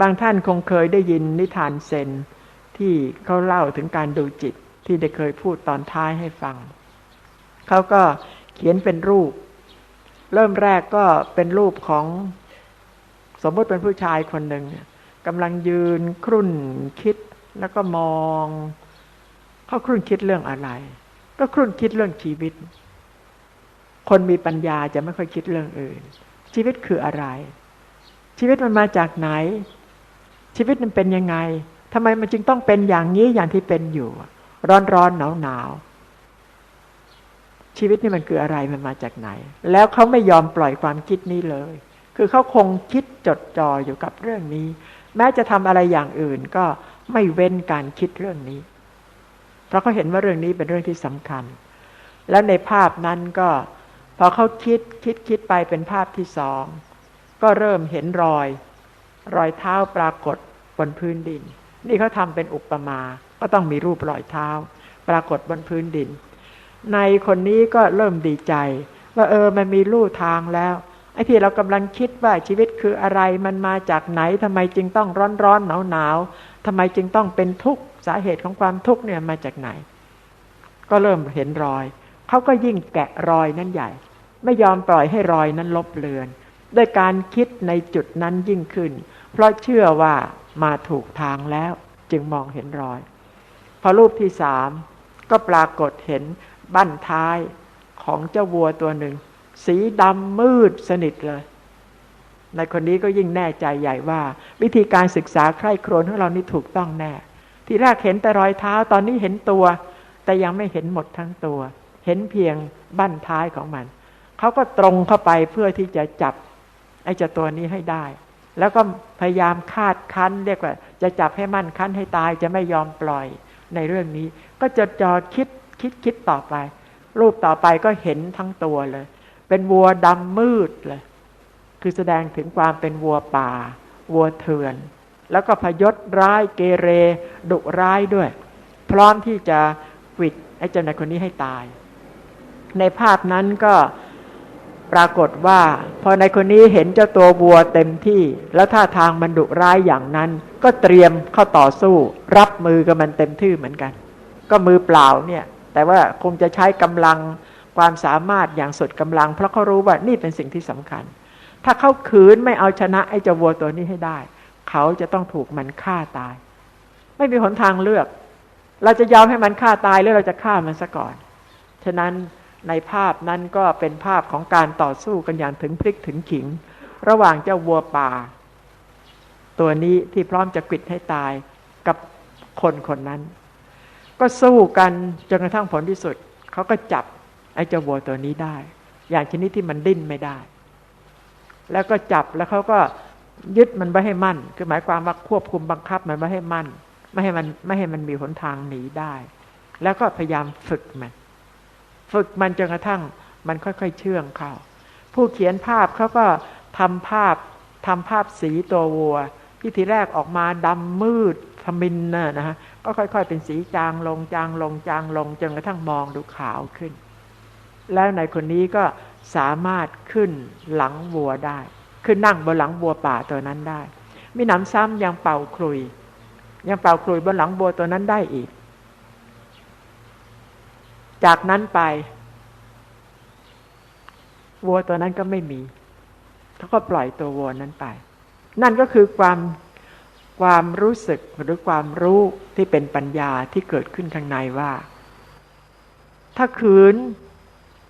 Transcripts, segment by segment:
บางท่านคงเคยได้ยินนิทานเซนที่เขาเล่าถึงการดูจิตที่ได้เคยพูดตอนท้ายให้ฟัง เขาก็เขียนเป็นรูป เริ่มแรกก็เป็นรูปของสมมติเป็นผู้ชายคนหนึ่งกำลังยืนครุ่นคิดแล้วก็มอง เขาครุ่นคิดเรื่องอะไร ก็ครุ่นคิดเรื่องชีวิต คนมีปัญญาจะไม่ค่อยคิดเรื่องอื่น ชีวิตคืออะไร ชีวิตมันมาจากไหน ชีวิตมันเป็นยังไงทำไมมันจึงต้องเป็นอย่างนี้อย่างที่เป็นอยู่ ร้อนร้อนหนาวหนาวชีวิตนี่มันคืออะไรมันมาจากไหน แล้วเขาไม่ยอมปล่อยความคิดนี้เลย คือเขาคงคิดจดจ่ออยู่กับเรื่องนี้ แม้จะทำอะไรอย่างอื่นก็ไม่เว้นการคิดเรื่องนี้ เพราะเขาเห็นว่าเรื่องนี้เป็นเรื่องที่สำคัญ แล้วในภาพนั้นก็พอเขาคิดคิดคิดไปเป็นภาพที่สองก็เริ่มเห็นรอย รอยเท้าปรากฏบนพื้นดิน นี่เขาทำเป็นอุปมา ก็ต้องมีรูปรอยเท้า ปรากฏบนพื้นดิน ในคนนี้ก็เริ่มดีใจ ว่าเออมันมีลู่ทางแล้วไอ้ที่เรากำลังคิดว่าชีวิตคืออะไรมันมาจากไหนทำไมจึงต้องร้อนร้อนหนาวหนาวทำไมจึงต้องเป็นทุกข์สาเหตุของความทุกข์เนี่ยมาจากไหน ก็เริ่มเห็นรอยเขาก็ยิ่งแกะรอยนั้นใหญ่ ไม่ยอมปล่อยให้รอยนั้นลบเลือน ด้วยการคิดในจุดนั้นยิ่งขึ้น เพราะเชื่อว่ามาถูกทางแล้วจึงมองเห็นรอย พอรูปที่สามก็ปรากฏเห็นบั้นท้ายของเจ้าวัวตัวหนึ่ง สีดำมืดสนิทเลย ในคนนี้ก็ยิ่งแน่ใจใหญ่ว่า วิธีการศึกษาใคร่ครวญของเรานี่ถูกต้องแน่ ที่แรกเห็นแต่รอยเท้าตอนนี้เห็นตัว แต่ยังไม่เห็นหมดทั้งตัว เห็นเพียงบั้นท้ายของมัน เขาก็ตรงเข้าไปเพื่อที่จะจับไอ้เจ้าตัวนี้ให้ได้ แล้วก็พยายามคาดคั้นเรียกว่า จะจับให้มั่นคั้นให้ตายจะไม่ยอมปล่อยในเรื่องนี้ ก็จะจอคิดคิดคิดต่อไป รูปต่อไปก็เห็นทั้งตัวเลย เป็นวัวดำมืดเลย คือแสดงถึงความเป็นวัวป่า วัวเถื่อน แล้วก็พยศร้ายเกเร ดุร้ายด้วย พร้อมที่จะวิดไอ้เจ้านายคนนี้ให้ตาย ในภาพนั้นก็ ปรากฏว่า พอในคนนี้เห็นเจ้าตัววัวเต็มที่ แล้วท่าทางมันดุร้ายอย่างนั้น ก็เตรียมเข้าต่อสู้ รับมือกับมันเต็มที่เหมือนกัน ก็มือเปล่าเนี่ย แต่ว่าคงจะใช้กำลังความสามารถอย่างสุดกำลัง เพราะเขารู้ว่านี่เป็นสิ่งที่สำคัญ ถ้าเขาขืนไม่เอาชนะไอ้เจ้าวัวตัวนี้ให้ได้ เขาจะต้องถูกมันฆ่าตาย ไม่มีหนทางเลือก เราจะยอมให้มันฆ่าตายหรือเราจะฆ่ามันซะก่อน ฉะนั้น ในภาพนั้นก็เป็นภาพของการต่อสู้กันอย่างถึงพริกถึงขิง ระหว่างเจ้าวัวป่า ตัวนี้ที่พร้อมจะกิดให้ตายกับคนคนนั้น ก็สู้กันจนกระทั่งผลที่สุด เขาก็จับไอ้เจ้าวัวตัวนี้ได้ อย่างชนิดที่มันดิ้นไม่ได้ แล้วก็จับแล้วเขาก็ยึดมันไว้ให้มั่น คือหมายความว่าควบคุมบังคับมันไว้ให้มั่น ไม่ให้มันไม่ให้มันมีหนทางหนีได้ แล้วก็พยายามฝึกมัน ฝึกมันจนกระทั่งมันค่อยๆเชื่องเข้า ผู้เขียนภาพเขาก็ทำภาพทำภาพสีตัววัว ที่ทีแรกออกมาดำมืดทมินนะนะฮะก็ค่อย ๆ เป็นสีจางลงจางลงจางลงจนกระทั่งมองดูขาวขึ้น แล้วในคนนี้ก็สามารถขึ้นหลังวัวได้ขึ้นนั่งบนหลังวัวป่าตัวนั้นได้มีหนำซ้ำยังเป่าคลุย ยังเป่าคลุยบนหลังวัวตัวนั้นได้อีก จากนั้นไป วัวตัวนั้นก็ไม่มีเขาก็ปล่อยตัววัวนั้นไป นั่นก็คือความความรู้สึกหรือความรู้ที่เป็นปัญญาที่เกิดขึ้นข้างในว่า ถ้าคืน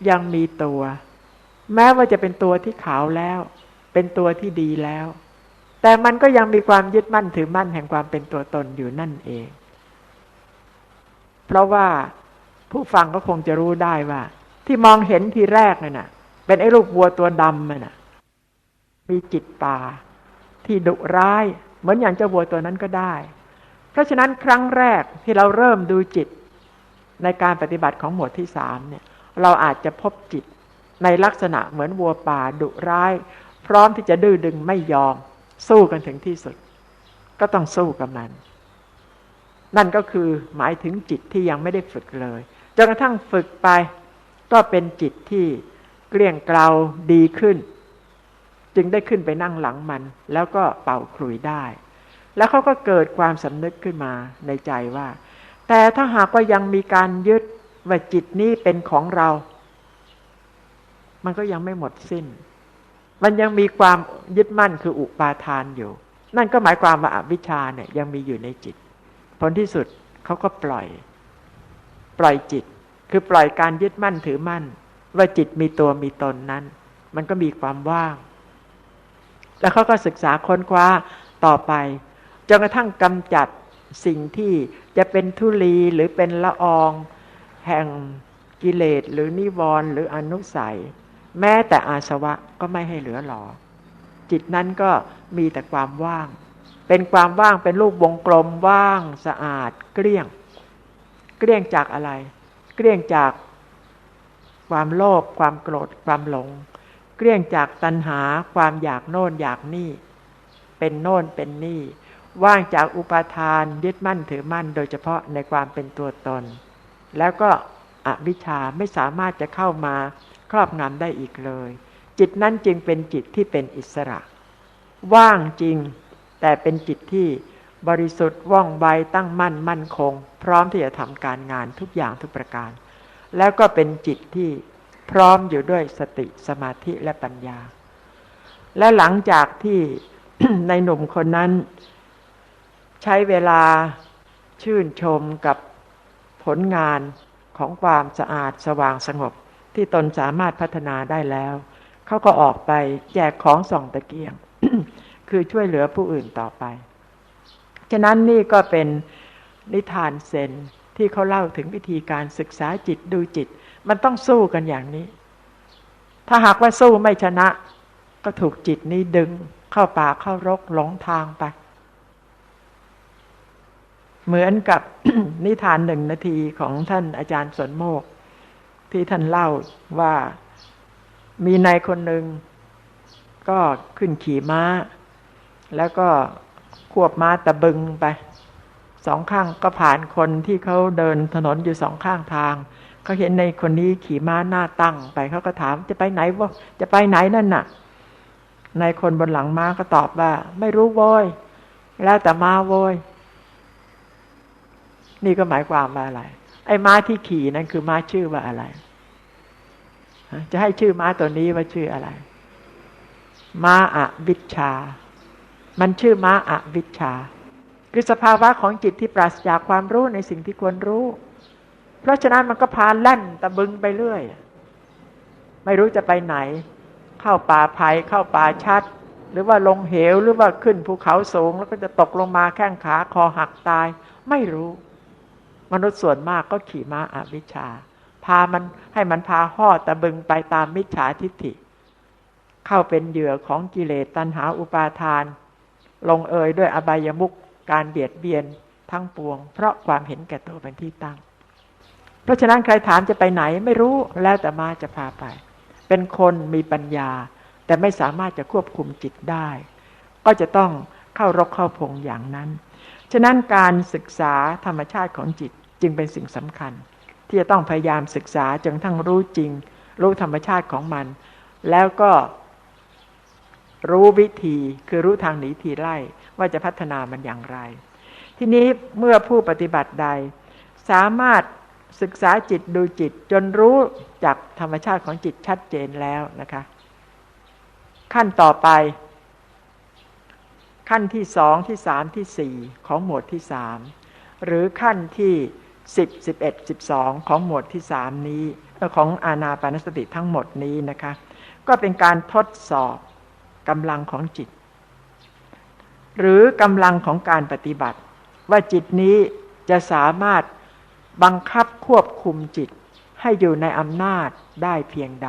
ยังมีตัว แม้ว่าจะเป็นตัวที่ขาวแล้ว เป็นตัวที่ดีแล้ว แต่มันก็ยังมีความยึดมั่นถือมั่นแห่งความเป็นตัวตนอยู่นั่นเอง เพราะว่า ผู้ฟังก็คงจะรู้ได้ว่า ที่มองเห็นทีแรกนั่นน่ะ เป็นไอ้รูปวัวตัวดำน่ะ มีจิตตาที่ดุร้าย เหมือนอย่างเจ้าวัวตัวนั้นก็ได้ เพราะฉะนั้นครั้งแรกที่เราเริ่มดูจิต ในการปฏิบัติของหมวดที่สามเนี่ย เราอาจจะพบจิตในลักษณะเหมือนวัวป่าดุร้าย พร้อมที่จะดื้อดึงไม่ยอม สู้กันถึงที่สุด ก็ต้องสู้กับมัน นั่นก็คือหมายถึงจิตที่ยังไม่ได้ฝึกเลย จนกระทั่งฝึกไป ก็เป็นจิตที่เกลี้ยงเกลาดีขึ้น จึงได้ขึ้นไปนั่งหลังมัน แล้วก็เป่าคลุยได้ แล้วเขาก็เกิดความสำนึกขึ้นมาในใจว่า แต่ถ้าหากว่ายังมีการยึดว่าจิตนี้เป็นของเรา มันก็ยังไม่หมดสิ้น มันยังมีความยึดมั่นคืออุปาทานอยู่ นั่นก็หมายความว่าอวิชชาเนี่ยยังมีอยู่ในจิต ผลที่สุดเขาก็ปล่อย ปล่อยจิต คือปล่อยการยึดมั่นถือมั่น ว่าจิตมีตัวมีตนนั้น มันก็มีความว่าง แล้วเขาก็ศึกษาค้นคว้าต่อไปจนกระทั่งกำจัดสิ่งที่จะเป็นทุลีหรือเป็นละออง แห่งกิเลสหรือนิวรณ์หรืออนุสัย แม้แต่อาสวะก็ไม่ให้เหลือหลอจิตนั้นก็มีแต่ความว่าง เป็นความว่างเป็นรูปวงกลมว่างสะอาดเกลี้ยง เกลี้ยงจากอะไร เกลี้ยงจากความโลภความโกรธความหลง เกลี้ยงจากตัณหาความอยากโน่นอยากนี่ เป็นโน่นเป็นนี่ ว่างจากอุปาทานยึดมั่นถือมั่น โดยเฉพาะในความเป็นตัวตน แล้วก็อวิชชาไม่สามารถจะเข้ามาครอบงำได้อีกเลย จิตนั้นจึงเป็นจิตที่เป็นอิสระ ว่างจริง แต่เป็นจิตที่ บริสุทธิ์ว่องไวตั้งมั่นมั่นคง พร้อมที่จะทำการงานทุกอย่างทุกประการ แล้วก็เป็นจิตที่พร้อมอยู่ด้วยสติสมาธิและปัญญา และหลังจากที่ในหนุ่มคนนั้น ใช้เวลาชื่นชมกับผลงานของความสะอาดสว่างสงบ ที่ตนสามารถพัฒนาได้แล้ว เขาก็ออกไปแจกของส่องตะเกียง คือช่วยเหลือผู้อื่นต่อไป ฉะนั้นนี่ก็เป็นนิทานเซนที่เขาเล่าถึงวิธีการศึกษาจิตดูจิต มันต้องสู้กันอย่างนี้ ถ้าหากว่าสู้ไม่ชนะ ก็ถูกจิตนี้ดึงเข้าป่าเข้ารกหลงทางไป เหมือนกับนิทานหนึ่งนาทีของท่านอาจารย์สนโมก ที่ท่านเล่าว่ามีนายคนหนึ่งก็ขึ้นขี่ม้า แล้วก็ ควบม้าตะบึงไปสองข้างก็ผ่านคนที่เขาเดินถนนอยู่สองข้างทางเขาเห็นในคนนี้ขี่ม้าหน้าตั้งไปเขาก็ถามจะไปไหนวะจะไปไหนนั่นน่ะนายคนบนหลังม้าก็ตอบว่า ไม่รู้โวยแล้วแต่ม้าโวยนี่ก็หมายความว่าอะไร ไอ้ม้าที่ขี่นั่นคือม้าชื่อว่าอะไร จะให้ชื่อม้าตัวนี้ว่าชื่ออะไร ม้าอะวิชา มันชื่อม้าอวิชชา คือสภาวะของจิตที่ปราศจากความรู้ในสิ่งที่ควรรู้ เพราะฉะนั้นมันก็พาแล่นตะบึงไปเรื่อย ไม่รู้จะไปไหน เข้าป่าไผ่เข้าป่าชัด หรือว่าลงเหวหรือว่าขึ้นภูเขาสูง แล้วก็จะตกลงมาแข้งขาคอหักตาย ไม่รู้ มนุษย์ส่วนมากก็ขี่ม้าอาวิชชา พามันให้มันพาห่อตะบึงไปตามมิจฉาทิฏฐิ เข้าเป็นเหยื่อของกิเลสตัณหาอุปาทาน ลงเอยด้วยอบายมุกการเบียดเบียนทั้งปวง เพราะความเห็นแก่ตัวเป็นที่ตั้ง เพราะฉะนั้นใครถามจะไปไหนไม่รู้แล้วแต่มาจะพาไป เป็นคนมีปัญญา แต่ไม่สามารถจะควบคุมจิตได้ ก็จะต้องเข้ารกเข้าพงอย่างนั้น ฉะนั้นการศึกษาธรรมชาติของจิตจึงเป็นสิ่งสำคัญ ที่จะต้องพยายามศึกษาจนทั้งรู้จริง รู้ธรรมชาติของมัน แล้วก็ รู้วิธีคือรู้ทางหนีทีไล่ว่าจะพัฒนามันอย่างไร ทีนี้เมื่อผู้ปฏิบัติใด สามารถศึกษาจิตดูจิตจนรู้จากธรรมชาติของจิตชัดเจนแล้วนะคะ ขั้นต่อไป ขั้นที่สองที่สามที่สี่ของหมวดที่สามหรือขั้นที่สิบสิบเอ็ดสิบสองของหมวดที่สามนี้ของอาณาปานสติทั้งหมดนี้นะคะ ก็เป็นการทดสอบ กำลังของจิต หรือกำลังของการปฏิบัติ ว่าจิตนี้จะสามารถบังคับควบคุมจิตให้อยู่ในอำนาจได้เพียงใด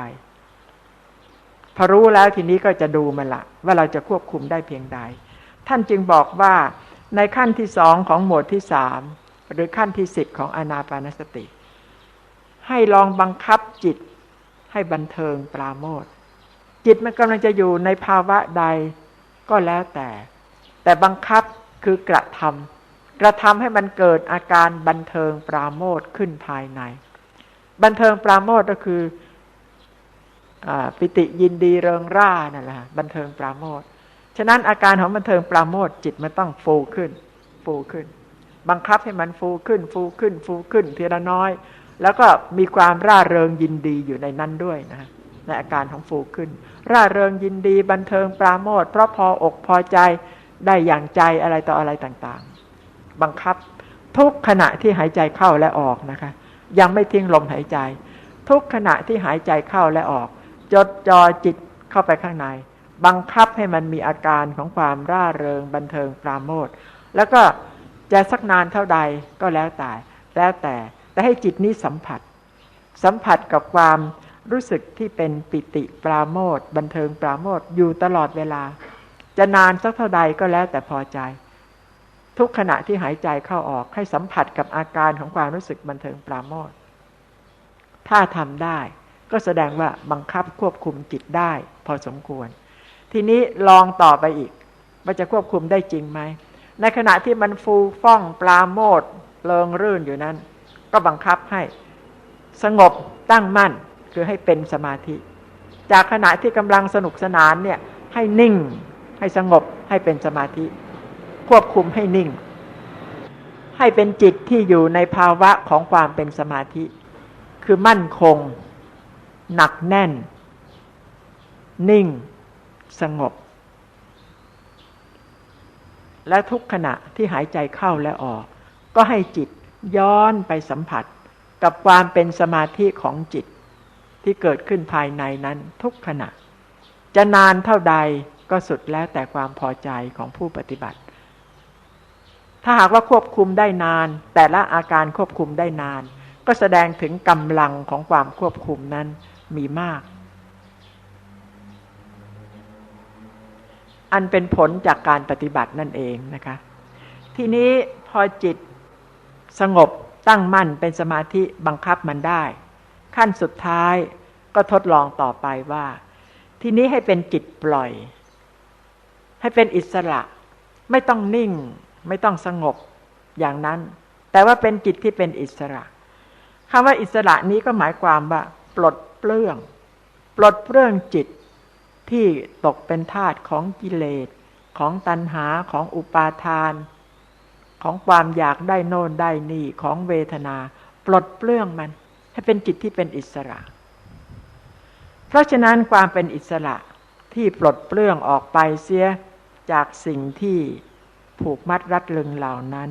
พอรู้แล้วทีนี้ก็จะดูมันละว่าเราจะควบคุมได้เพียงใด ท่านจึงบอกว่าในขั้นที่สองของหมวดที่สามหรือขั้นที่สิบของอนาปานสติ ให้ลองบังคับจิตให้บันเทิงปราโมท จิตมันกำลังจะอยู่ในภาวะใดก็แล้วแต่ แต่บังคับคือกระทำกระทำให้มันเกิดอาการบันเทิงปราโมทขึ้นภายใน บันเทิงปราโมทก็คืออปิติยินดีเริงร่านั่นแหละบันเทิงปราโมทฉะนั้นอาการของบันเทิงปราโมทจิตมันต้องฟูขึ้น ฟูขึ้น บังคับให้มันฟูขึ้น ฟูขึ้น ฟูขึ้นทีละน้อย แล้วก็มีความร่าเริงยินดีอยู่ในนั้นด้วยนะ ในอาการของฟูขึ้น ร่าเริงยินดีบันเทิงปราโมทเพราะพออกพอใจได้อย่างใจอะไรต่ออะไรต่างๆ บังคับทุกขณะที่หายใจเข้าและออกนะคะ ยังไม่ทิ้งลมหายใจ ทุกขณะที่หายใจเข้าและออก จดจ่อจิตเข้าไปข้างใน บังคับให้มันมีอาการของความร่าเริงบันเทิงปราโมทแล้วก็จะสักนานเท่าใดก็แล้วแต่แล้วแต่แต่ให้จิตนี้สัมผัส สัมผัสกับความ รู้สึกที่เป็นปิติปราโมทบันเทิงปราโมทอยู่ตลอดเวลา จะนานสักเท่าใดก็แล้วแต่พอใจ ทุกขณะที่หายใจเข้าออกให้สัมผัสกับอาการของความรู้สึกบันเทิงปราโมทถ้าทำได้ ก็แสดงว่าบังคับควบคุมจิตได้ พอสมควร ทีนี้ลองต่อไปอีก ว่าจะควบคุมได้จริงไหมในขณะที่มันฟูฟ่องปลาโมดเลิงรื่นอยู่นั้น ก็บังคับให้ สงบตั้งมั่น คือให้เป็นสมาธิ จากขณะที่กำลังสนุกสนานเนี่ยให้นิ่ง ให้สงบให้เป็นสมาธิ ควบคุมให้นิ่ง ให้เป็นจิตที่อยู่ในภาวะของความเป็นสมาธิ คือมั่นคง หนักแน่น นิ่ง สงบ และทุกขณะที่หายใจเข้าและออก ก็ให้จิตย้อนไปสัมผัสกับความเป็นสมาธิของจิต ที่เกิดขึ้นภายในนั้นทุกขณะ จะนานเท่าใดก็สุดแล้วแต่ความพอใจของผู้ปฏิบัติ ถ้าหากว่าควบคุมได้นาน แต่ละอาการควบคุมได้นาน ก็แสดงถึงกำลังของความควบคุมนั้นมีมาก อันเป็นผลจากการปฏิบัตินั่นเองนะคะ ทีนี้พอจิตสงบตั้งมั่นเป็นสมาธิบังคับมันได้ ขั้นสุดท้ายก็ทดลองต่อไปว่า ทีนี้ให้เป็นจิตปล่อย ให้เป็นอิสระ ไม่ต้องนิ่ง ไม่ต้องสงบอย่างนั้น แต่ว่าเป็นจิตที่เป็นอิสระคำว่าอิสระนี้ก็หมายความว่า ปลดเปลื้อง ปลดเปลื้องจิตที่ตกเป็นทาตของกิเลสของตัณหาของอุปาทาน ของความอยากได้โน่นได้นี่ของเวทนา ปลดเปลื้องมัน ให้เป็นจิตที่เป็นอิสระ เพราะฉะนั้นความเป็นอิสระที่ปลดเปลื้องออกไปเสียจากสิ่งที่ผูกมัดรัดลึงเหล่านั้น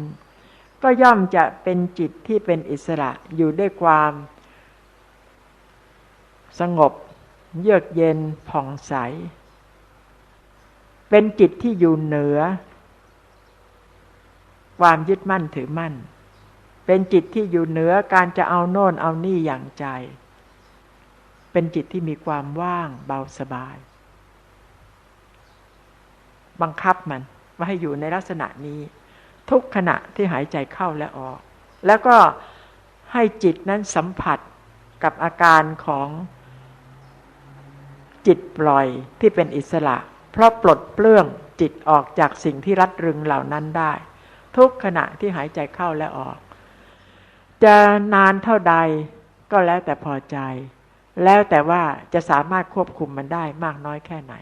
ก็ย่อมจะเป็นจิตที่เป็นอิสระอยู่ด้วยความ สงบ เยือกเย็นผ่องใส เป็นจิตที่อยู่เหนือ ความยึดมั่นถือมั่น เป็นจิตที่อยู่เหนือการจะเอาโน่นเอานี่อย่างใจ เป็นจิตที่มีความว่างเบาสบาย บังคับมันว่าให้อยู่ในลักษณะนี้ ทุกขณะที่หายใจเข้าและออก แล้วก็ให้จิตนั้นสัมผัสกับอาการของจิตปล่อยที่เป็นอิสระ เพราะปลดเปลื้องจิตออกจากสิ่งที่รัดรึงเหล่านั้นได้ ทุกขณะที่หายใจเข้าและออก จะนานเท่าใดก็แล้วแต่พอใจ แล้วแต่ว่าจะสามารถควบคุมมันได้มากน้อยแค่ไหน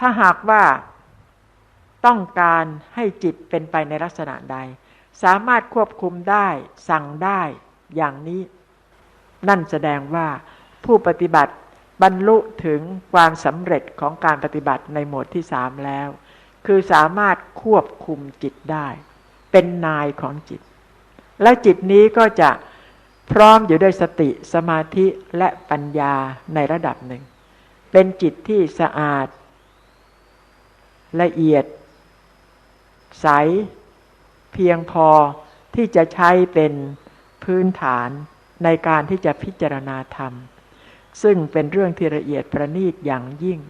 ถ้าหากว่าต้องการให้จิตเป็นไปในลักษณะใด สามารถควบคุมได้ สั่งได้อย่างนี้ นั่นแสดงว่าผู้ปฏิบัติบรรลุถึงความสำเร็จของการปฏิบัติในหมวดที่สามแล้ว คือสามารถควบคุมจิตได้ เป็นนายของจิต และจิตนี้ก็จะพร้อมอยู่ด้วยสติสมาธิและปัญญาในระดับหนึ่ง เป็นจิตที่สะอาด ละเอียด ใส เพียงพอที่จะใช้เป็นพื้นฐานในการที่จะพิจารณาธรรม ซึ่งเป็นเรื่องที่ละเอียดประณีตอย่างยิ่ง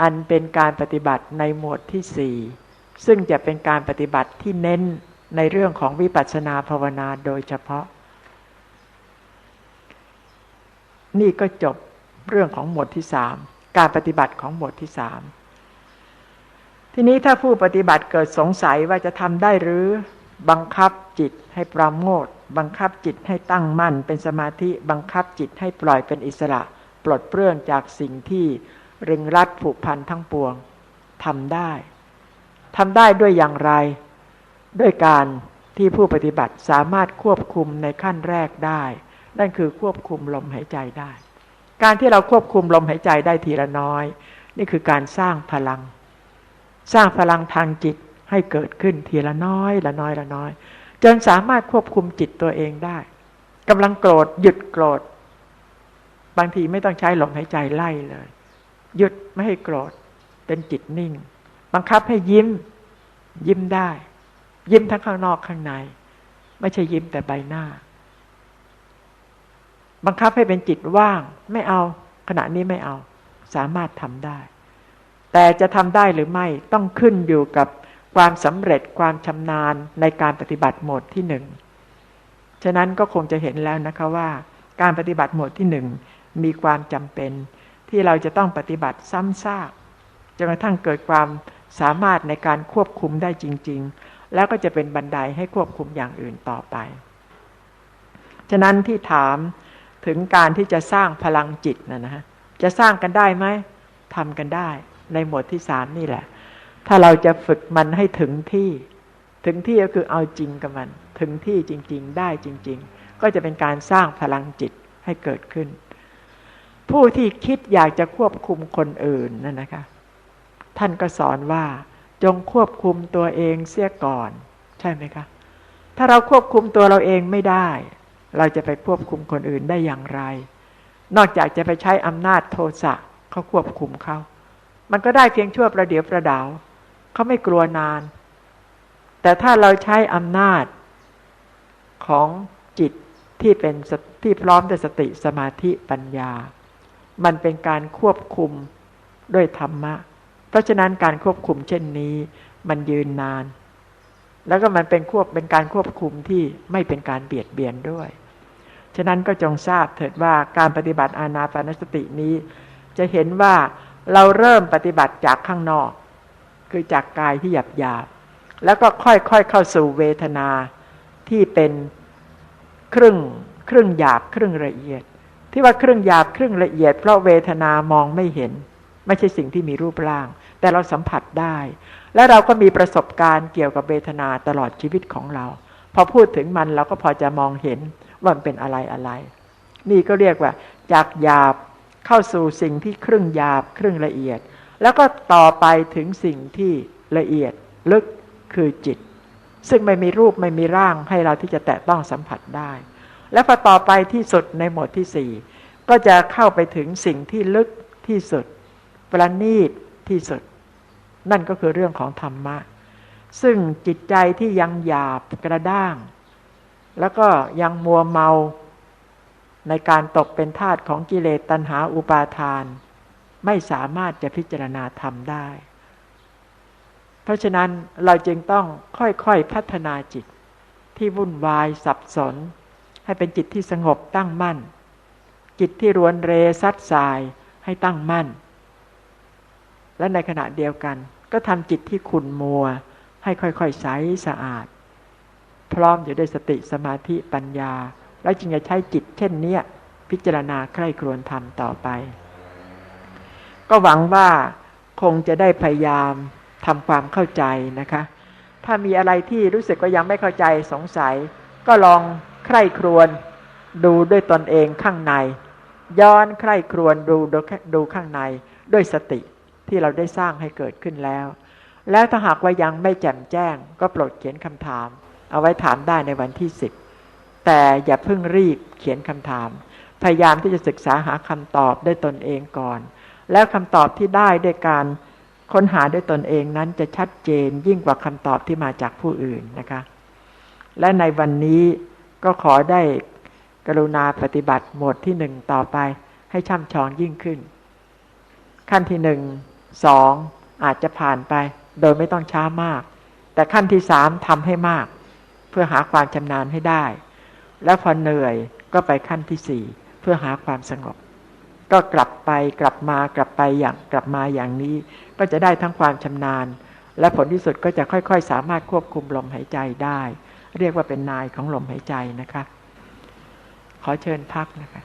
อันเป็นการปฏิบัติในหมวดที่สี่ ซึ่งจะเป็นการปฏิบัติที่เน้นในเรื่องของวิปัสสนาภาวนาโดยเฉพาะ นี่ก็จบเรื่องของหมวดที่สามการปฏิบัติของหมวดที่สามทีนี้ถ้าผู้ปฏิบัติเกิดสงสัยว่าจะทำได้หรือบังคับจิตให้ปราโมทบังคับจิตให้ตั้งมั่น เป็นสมาธิบังคับจิตให้ปล่อยเป็นอิสระ ปลดเปลื้องจากสิ่งที่รึงรัดผูกพันทั้งปวงทำได้ ทำได้ด้วยอย่างไร ด้วยการที่ผู้ปฏิบัติสามารถควบคุมในขั้นแรกได้ นั่นคือควบคุมลมหายใจได้ การที่เราควบคุมลมหายใจได้ทีละน้อย นี่คือการสร้างพลัง สร้างพลังทางจิตให้เกิดขึ้นทีละน้อยละน้อยละน้อย จนสามารถควบคุมจิตตัวเองได้กำลังโกรธหยุดโกรธ บางทีไม่ต้องใช้ลมหายใจไล่เลย หยุดไม่ให้โกรธเป็นจิตนิ่ง บังคับให้ยิ้ม ยิ้มได้ ยิ้มทั้งข้างนอกข้างใน ไม่ใช่ยิ้มแต่ใบหน้า บังคับให้เป็นจิตว่าง ไม่เอา ขณะนี้ไม่เอา สามารถทำได้ แต่จะทำได้หรือไม่ต้องขึ้นอยู่กับความสำเร็จความชำนาญในการปฏิบัติโหมดที่หนึ่งฉะนั้นก็คงจะเห็นแล้วนะคะว่า การปฏิบัติโหมดที่หนึ่งมีความจำเป็น ที่เราจะต้องปฏิบัติซ้ำซากจนกระทั่งเกิดความ สามารถในการควบคุมได้จริง ๆ แล้วก็จะเป็นบันไดให้ควบคุมอย่างอื่นต่อไป ฉะนั้นที่ถามถึงการที่จะสร้างพลังจิตนะนะฮะจะสร้างกันได้ไหมทำกันได้ในหมวดที่สามนี่แหละ ถ้าเราจะฝึกมันให้ถึงที่ ถึงที่ก็คือเอาจริงกับมัน ถึงที่จริง ๆ ได้จริง ๆ ก็จะเป็นการสร้างพลังจิตให้เกิดขึ้น ผู้ที่คิดอยากจะควบคุมคนอื่นนั่นนะคะ ท่านก็สอนว่าจงควบคุมตัวเองเสียก่อน ใช่ไหมคะ ถ้าเราควบคุมตัวเราเองไม่ได้ เราจะไปควบคุมคนอื่นได้อย่างไร นอกจากจะไปใช้อำนาจโทสะเขาควบคุมเขา มันก็ได้เพียงชั่วประเดี๋ยวประดาวเขาไม่กลัวนาน แต่ถ้าเราใช้อำนาจของจิตที่เป็นที่พร้อมด้วยสติสมาธิปัญญา มันเป็นการควบคุมด้วยธรรมะ เพราะฉะนั้นการควบคุมเช่นนี้ มันยืนนาน แล้วก็มันเป็นควบเป็นการควบคุมที่ไม่เป็นการเบียดเบียนด้วย ฉะนั้นก็จงทราบเถิดว่าการปฏิบัติอานาปานสตินี้ จะเห็นว่าเราเริ่มปฏิบัติจากข้างนอก คือจากกายที่หยาบหยาบแล้วก็ค่อยๆเข้าสู่เวทนาที่เป็นครึ่งครึ่งหยาบครึ่งละเอียด ที่ว่าครึ่งหยาบครึ่งละเอียด เพราะเวทนามองไม่เห็น ไม่ใช่สิ่งที่มีรูปร่าง แต่เราสัมผัสได้ และเราก็มีประสบการณ์เกี่ยวกับเวทนาตลอดชีวิตของเรา พอพูดถึงมันเราก็พอจะมองเห็นว่ามันเป็นอะไรอะไร นี่ก็เรียกว่า จากหยาบเข้าสู่สิ่งที่ครึ่งหยาบครึ่งละเอียด แล้วก็ต่อไปถึงสิ่งที่ละเอียดลึกคือจิต ซึ่งไม่มีรูปไม่มีร่างให้เราที่จะแตะต้องสัมผัสได้ แล้วพอต่อไปที่สุดในหมวดที่สี่ก็จะเข้าไปถึงสิ่งที่ลึกที่สุด ประณีตที่สุด นั่นก็คือเรื่องของธรรมะ ซึ่งจิตใจที่ยังหยาบกระด้าง แล้วก็ยังมัวเมาในการตกเป็นทาสของกิเลสตัณหาอุปาทาน ไม่สามารถจะพิจารณาธรรมได้ เพราะฉะนั้นเราจึงต้องค่อยๆพัฒนาจิตที่วุ่นวายสับสน ให้เป็นจิตที่สงบตั้งมั่น จิตที่รวนเรซัดสายให้ตั้งมั่น และในขณะเดียวกัน ก็ทำจิตที่ขุนมัว ให้ค่อยๆใสสะอาด พร้อมอยู่ด้วยสติสมาธิปัญญา แล้วจึงจะใช้จิตเช่นนี้พิจารณาใคร่ครวญทำต่อไป ก็หวังว่าคงจะได้พยายามทำความเข้าใจนะคะ ถ้ามีอะไรที่รู้สึกว่ายังไม่เข้าใจสงสัย ก็ลองใคร่ครวญดูด้วยตนเองข้างใน ย้อนใคร่ครวญดูดูข้างในด้วยสติ ที่เราได้สร้างให้เกิดขึ้นแล้ว แล้วถ้าหากว่ายังไม่แจ่มแจ้ง ก็โปรดเขียนคำถาม เอาไว้ถามได้ในวันที่สิบแต่อย่าเพิ่งรีบเขียนคำถาม พยายามที่จะศึกษาหาคำตอบด้วยตนเองก่อน แล้วคำตอบที่ได้ด้วยการค้นหาด้วยตนเองนั้นจะชัดเจนยิ่งกว่าคำตอบที่มาจากผู้อื่นนะคะ และในวันนี้ก็ขอได้กรุณาปฏิบัติหมวดที่หนึ่งต่อไปให้ช่ำชองยิ่งขึ้น ขั้นที่หนึ่ง สองอาจจะผ่านไป โดยไม่ต้องช้ามาก แต่ขั้นที่สามทำให้มาก เพื่อหาความชำนาญให้ได้ แล้วพอเหนื่อยก็ไปขั้นที่สี่เพื่อหาความสงบ ก็กลับไปกลับมากลับไปอย่างกลับมาอย่างนี้ ก็จะได้ทั้งความชำนาญ และผลที่สุดก็จะค่อย ๆ สามารถควบคุมลมหายใจได้ เรียกว่าเป็นนายของลมหายใจนะคะ ขอเชิญพักนะคะ